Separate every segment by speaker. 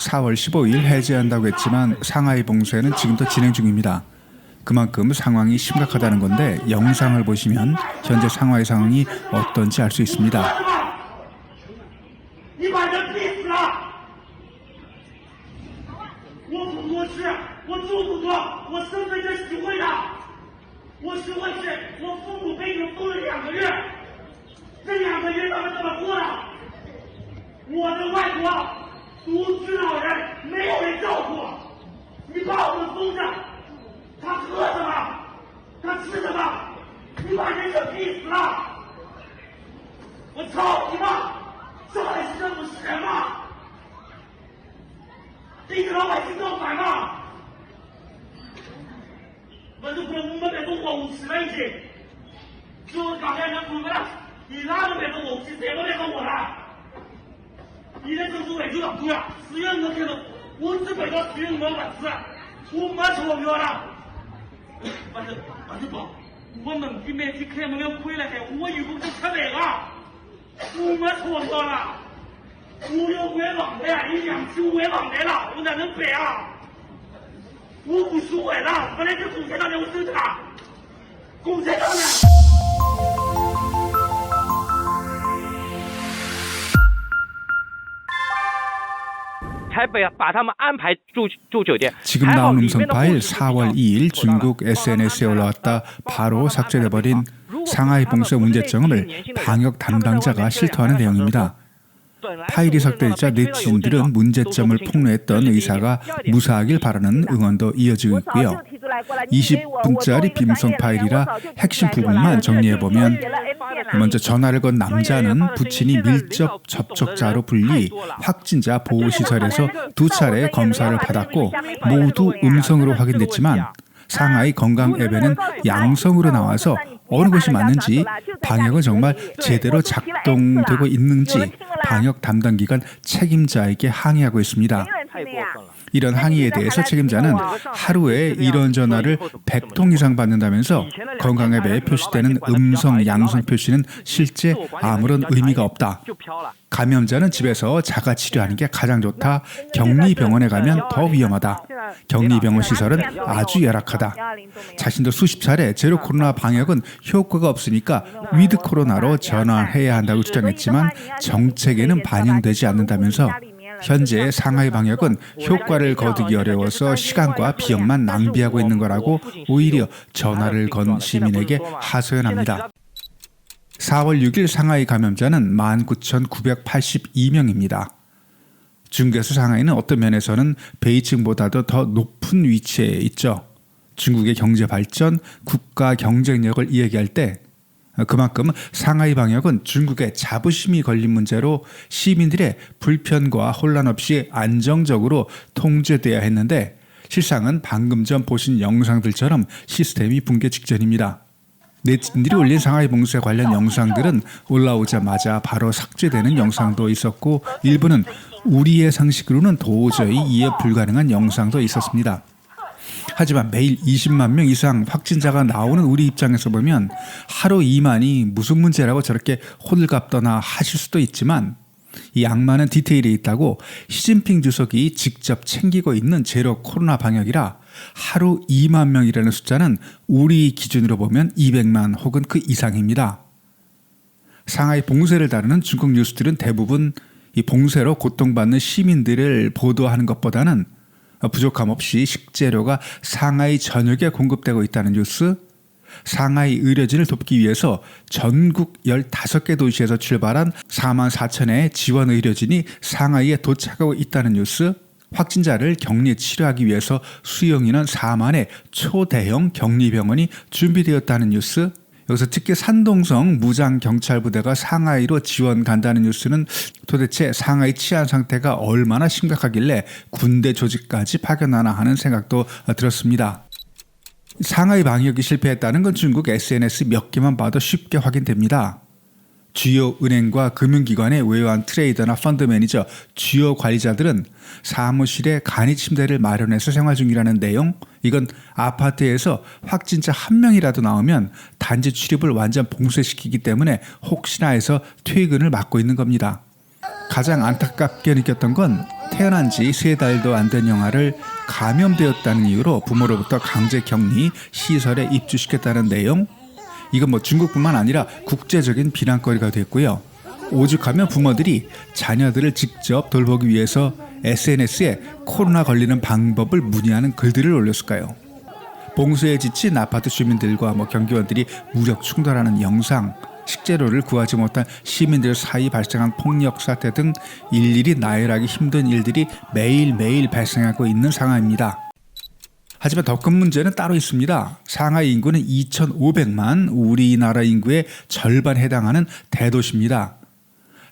Speaker 1: 4월 15일 해제한다고 했지만 상하이 봉쇄는 지금도 진행 중입니다. 그만큼 상황이 심각하다는 건데 영상을 보시면 현재 상하이 상황이 어떤지 알 수 있습니다.
Speaker 2: 独自老人没有人照顾，你把我们封上，他喝什么？他吃什么？你把人给逼死了！我操你妈！上来是政府是人吗？对你老百姓造反吗？我是国五百多国五十万人，就是刚才那五百，你哪个百多国五十？谁个百多我了？你在就是外头打，四月份开门，我只卖到四月份工资，我没钞票了。反正反正，我年每天开门要亏了还，我有工资吃饭啊，我没钞票了。我要还房贷，有两期我还房贷了，我哪能办啊？我不说还了，本来是共产党给我生产，共产党呢？
Speaker 3: 台北把他们安排住住酒店。
Speaker 1: 지금
Speaker 3: 还好
Speaker 1: 나온
Speaker 3: 里
Speaker 1: 음성
Speaker 3: 面的护
Speaker 1: 파일
Speaker 3: 士
Speaker 1: 4월 2일 중국 SNS에 올라왔다 바로 삭제돼버린 상하이 봉쇄 문제점을 방역 담당자가 실토하는 내용입니다. 파일이 삭제되자 네티즌들은 문제점을 폭로했던 의사가 무사하길 바라는 응원도 이어지고 있고요. 20분짜리 빔성 파일이라 핵심 부분만 정리해보면 먼저 전화를 건 남자는 부친이 밀접 접촉자로 불리 확진자 보호시설에서 두 차례 검사를 받았고 모두 음성으로 확인됐지만 상하이 건강 앱에는 양성으로 나와서 어느 것이 맞는지 방역은 정말 제대로 작동되고 있는지 방역 담당 기관 책임자에게 항의하고 있습니다. 이런 항의에 대해서 책임자는 하루에 이런 전화를 100통 이상 받는다면서 건강앱에 표시되는 음성, 양성 표시는 실제 아무런 의미가 없다. 감염자는 집에서 자가 치료하는 게 가장 좋다. 격리 병원에 가면 더 위험하다. 격리 병원 시설은 아주 열악하다. 자신도 수십 차례 제로 코로나 방역은 효과가 없으니까 위드 코로나로 전환해야 한다고 주장했지만 정책에는 반영되지 않는다면서 현재 상하이 방역은 효과를 거두기 어려워서 시간과 비용만 낭비하고 있는 거라고 오히려 전화를 건 시민에게 하소연합니다. 4월 6일 상하이 감염자는 19,982명입니다. 중국에서 상하이는 어떤 면에서는 베이징보다도 더 높은 위치에 있죠. 중국의 경제 발전, 국가 경쟁력을 이야기할 때 그만큼 상하이 방역은 중국의 자부심이 걸린 문제로 시민들의 불편과 혼란 없이 안정적으로 통제돼야 했는데 실상은 방금 전 보신 영상들처럼 시스템이 붕괴 직전입니다. 네티즌들이 올린 상하이 봉쇄 관련 영상들은 올라오자마자 바로 삭제되는 영상도 있었고 일부는 우리의 상식으로는 도저히 이해 불가능한 영상도 있었습니다. 하지만 매일 20만 명 이상 확진자가 나오는 우리 입장에서 보면 하루 2만이 무슨 문제라고 저렇게 호들갑 떠나 하실 수도 있지만 이 악마는 디테일에 있다고 시진핑 주석이 직접 챙기고 있는 제로 코로나 방역이라 하루 2만 명이라는 숫자는 우리 기준으로 보면 200만 혹은 그 이상입니다. 상하이 봉쇄를 다루는 중국 뉴스들은 대부분 이 봉쇄로 고통받는 시민들을 보도하는 것보다는 부족함 없이 식재료가 상하이 전역에 공급되고 있다는 뉴스, 상하이 의료진을 돕기 위해서 전국 15개 도시에서 출발한 4만 4천의 지원 의료진이 상하이에 도착하고 있다는 뉴스, 확진자를 격리 치료하기 위해서 수용 인원 4만의 초대형 격리병원이 준비되었다는 뉴스, 여기서 특히 산동성 무장 경찰 부대가 상하이로 지원 간다는 뉴스는 도대체 상하이 치안 상태가 얼마나 심각하길래 군대 조직까지 파견하나 하는 생각도 들었습니다. 상하이 방역이 실패했다는 건 중국 SNS 몇 개만 봐도 쉽게 확인됩니다. 주요 은행과 금융기관의 외환 트레이더나 펀드 매니저, 주요 관리자들은 사무실에 간이 침대를 마련해서 생활 중이라는 내용, 이건 아파트에서 확진자 한 명이라도 나오면 단지 출입을 완전 봉쇄시키기 때문에 혹시나 해서 퇴근을 막고 있는 겁니다. 가장 안타깝게 느꼈던 건 태어난 지 세 달도 안 된 영아를 감염되었다는 이유로 부모로부터 강제 격리 시설에 입주시켰다는 내용. 이건 뭐 중국뿐만 아니라 국제적인 비난거리가 됐고요. 오죽하면 부모들이 자녀들을 직접 돌보기 위해서 SNS에 코로나 걸리는 방법을 문의하는 글들을 올렸을까요? 봉쇄에 지친 아파트 주민들과 뭐 경비원들이 무력 충돌하는 영상, 식재료를 구하지 못한 시민들 사이 발생한 폭력 사태 등 일일이 나열하기 힘든 일들이 매일매일 발생하고 있는 상황입니다. 하지만 더 큰 문제는 따로 있습니다. 상하이 인구는 2,500만, 우리나라 인구의 절반 해당하는 대도시입니다.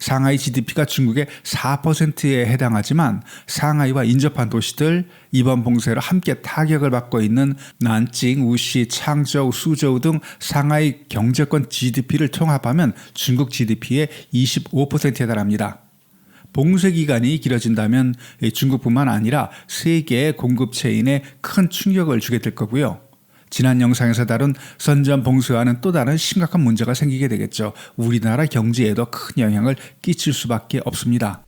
Speaker 1: 상하이 GDP가 중국의 4%에 해당하지만 상하이와 인접한 도시들 이번 봉쇄로 함께 타격을 받고 있는 난징, 우시, 창저우, 수저우 등 상하이 경제권 GDP를 통합하면 중국 GDP의 25%에 달합니다. 봉쇄 기간이 길어진다면 중국뿐만 아니라 세계 공급 체인에 큰 충격을 주게 될 거고요. 지난 영상에서 다룬 선전 봉쇄와는 또 다른 심각한 문제가 생기게 되겠죠. 우리나라 경제에도 큰 영향을 끼칠 수밖에 없습니다.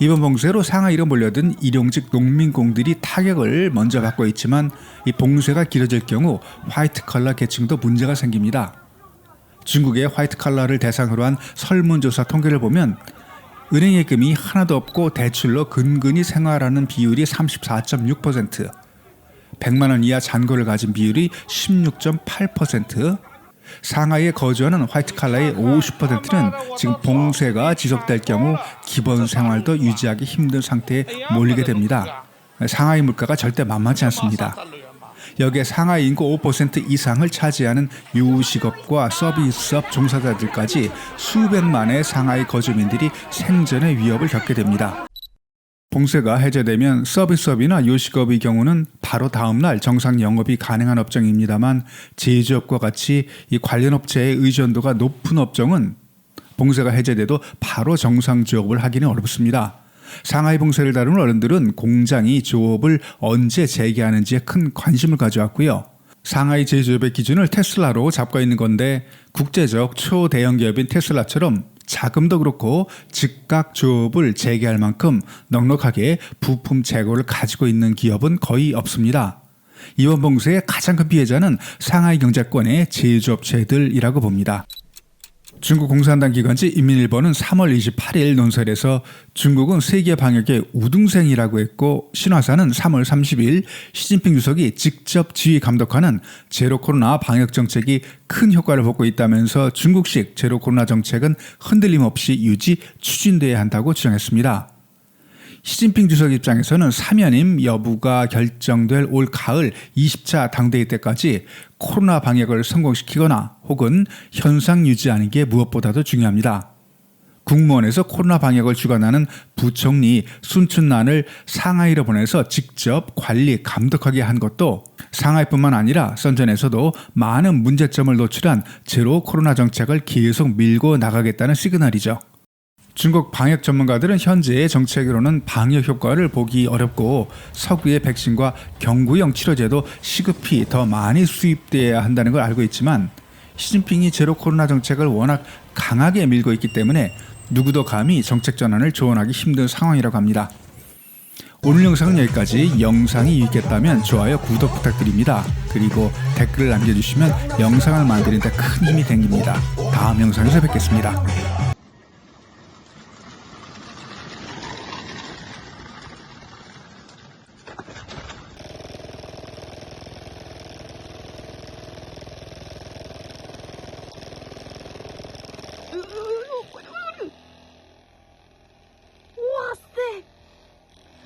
Speaker 1: 이번 봉쇄로 상하이로 몰려든 일용직 농민공들이 타격을 먼저 받고 있지만 이 봉쇄가 길어질 경우 화이트 컬러 계층도 문제가 생깁니다. 중국의 화이트 컬러를 대상으로 한 설문조사 통계를 보면 은행 예금이 하나도 없고 대출로 근근히 생활하는 비율이 34.6%, 100만 원 이하 잔고를 가진 비율이 16.8%, 상하이에 거주하는 화이트 칼라의 50%는 지금 봉쇄가 지속될 경우 기본 생활도 유지하기 힘든 상태에 몰리게 됩니다. 상하이 물가가 절대 만만치 않습니다. 여기에 상하이 인구 5% 이상을 차지하는 유식업과 서비스업 종사자들까지 수백만의 상하이 거주민들이 생존의 위협을 겪게 됩니다. 봉쇄가 해제되면 서비스업이나 요식업의 경우는 바로 다음 날 정상 영업이 가능한 업종입니다만 제조업과 같이 이 관련 업체의 의존도가 높은 업종은 봉쇄가 해제돼도 바로 정상 조업을 하기는 어렵습니다. 상하이 봉쇄를 다루는 어른들은 공장이 조업을 언제 재개하는지에 큰 관심을 가져왔고요. 상하이 제조업의 기준을 테슬라로 잡고 있는 건데 국제적 초대형 기업인 테슬라처럼 자금도 그렇고 즉각 조업을 재개할 만큼 넉넉하게 부품 재고를 가지고 있는 기업은 거의 없습니다. 이번 봉쇄의 가장 큰 피해자는 상하이 경제권의 제조업체들이라고 봅니다. 중국 공산당 기관지 인민일보는 3월 28일 논설에서 중국은 세계 방역의 우등생이라고 했고 신화사는 3월 30일 시진핑 주석이 직접 지휘 감독하는 제로 코로나 방역 정책이 큰 효과를 보고 있다면서 중국식 제로 코로나 정책은 흔들림 없이 유지 추진돼야 한다고 주장했습니다. 시진핑 주석 입장에서는 사면임 여부가 결정될 올 가을 20차 당대회 때까지 코로나 방역을 성공시키거나 혹은 현상 유지하는 게 무엇보다도 중요합니다. 국무원에서 코로나 방역을 주관하는 부총리 순춘난을 상하이로 보내서 직접 관리 감독하게 한 것도 상하이뿐만 아니라 선전에서도 많은 문제점을 노출한 제로 코로나 정책을 계속 밀고 나가겠다는 시그널이죠. 중국 방역 전문가들은 현재의 정책으로는 방역 효과를 보기 어렵고 서구의 백신과 경구용 치료제도 시급히 더 많이 수입돼야 한다는 걸 알고 있지만 시진핑이 제로 코로나 정책을 워낙 강하게 밀고 있기 때문에 누구도 감히 정책 전환을 조언하기 힘든 상황이라고 합니다. 오늘 영상은 여기까지 영상이 유익했다면 좋아요 구독 부탁드립니다. 그리고 댓글을 남겨주시면 영상을 만드는 데 큰 힘이 됩니다. 다음 영상에서 뵙겠습니다.